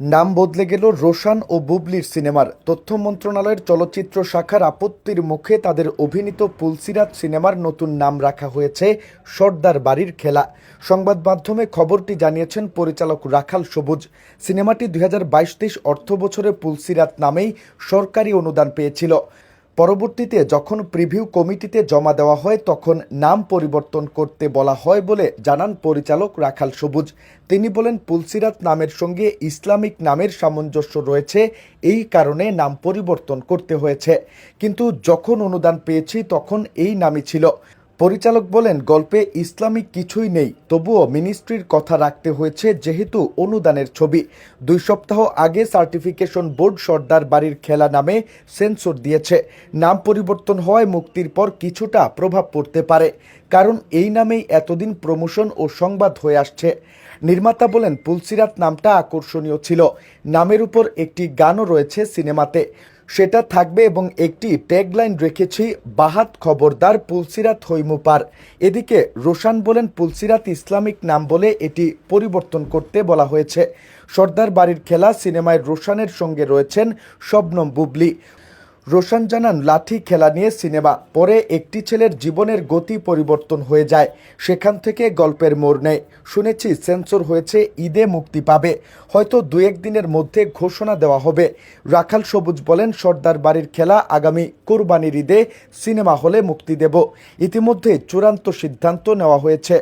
নাম বদলে গেল রোশান ও বুবলির সিনেমার। তথ্য মন্ত্রণালয়ের চলচ্চিত্র শাখার আপত্তির মুখে তাদের অভিনীত পুলসিরাত সিনেমার নতুন নাম রাখা হয়েছে, সর্দার বাড়ির খেলা। সংবাদ মাধ্যমে খবরটি জানিয়েছেন পরিচালক রাখাল সবুজ। সিনেমাটি দুই হাজার বাইশ তেইশ অর্থ বছরে পুলসিরাত নামেই সরকারি অনুদান পেয়েছিল। পরবর্তীতে যখন প্রিভিউ কমিটিতে জমা দেওয়া হয়, তখন নাম পরিবর্তন করতে বলা হয় বলে জানান পরিচালক রাখাল সবুজ। তিনি বলেন, পুলসিরাত নামের সঙ্গে ইসলামিক নামের সামঞ্জস্য রয়েছে, এই কারণে নাম পরিবর্তন করতে হয়েছে। কিন্তু যখন অনুদান পেয়েছি, তখন এই নামই ছিল। পরিচালক বলেন, গল্পে ইসলামিক কিছুই নেই, তবুও মিনিস্ট্রির কথা রাখতে হয়েছে যেহেতু অনুদানের ছবি। দুই সপ্তাহ আগে সার্টিফিকেশন বোর্ড সর্দার বাড়ির খেলা নামে সেন্সর দিয়েছে। নাম পরিবর্তন হওয়ায় মুক্তির পর কিছুটা প্রভাব পড়তে পারে, কারণ এই নামেই এতদিন প্রমোশন ও সংবাদ হয়ে আসছে। নির্মাতা বলেন, পুলসিরাত নামটা আকর্ষণীয় ছিল। নামের উপর একটি গানও রয়েছে সিনেমাতে। সেটা থাকবে এবং একটি ট্যাগলাইন রেখেছি, বাহাত খবরদার পুলসিরাত হৈমুপার। এদিকে রোশান বলেন, পুলসিরাত ইসলামিক নাম বলে এটি পরিবর্তন করতে বলা হয়েছে। সর্দার বাড়ির খেলা সিনেমায় রোশানের সঙ্গে রয়েছেন শবনম বুবলি। রোশান জানান, লাঠি খেলা নিয়ে সিনেমা, পরে একটি ছেলের জীবনের গতি পরিবর্তন হয়ে যায়। সেখান থেকে গল্পের মোড় নেয়। শুনেছি, সেন্সর হয়েছে, ঈদে মুক্তি পাবে। হয়তো দু একদিনের মধ্যে ঘোষণা দেওয়া হবে। রাখাল সবুজ বলেন, সর্দার বাড়ির খেলা আগামী কোরবানির ঈদে সিনেমা হলে মুক্তি দেব। ইতিমধ্যে চূড়ান্ত সিদ্ধান্ত নেওয়া হয়েছে।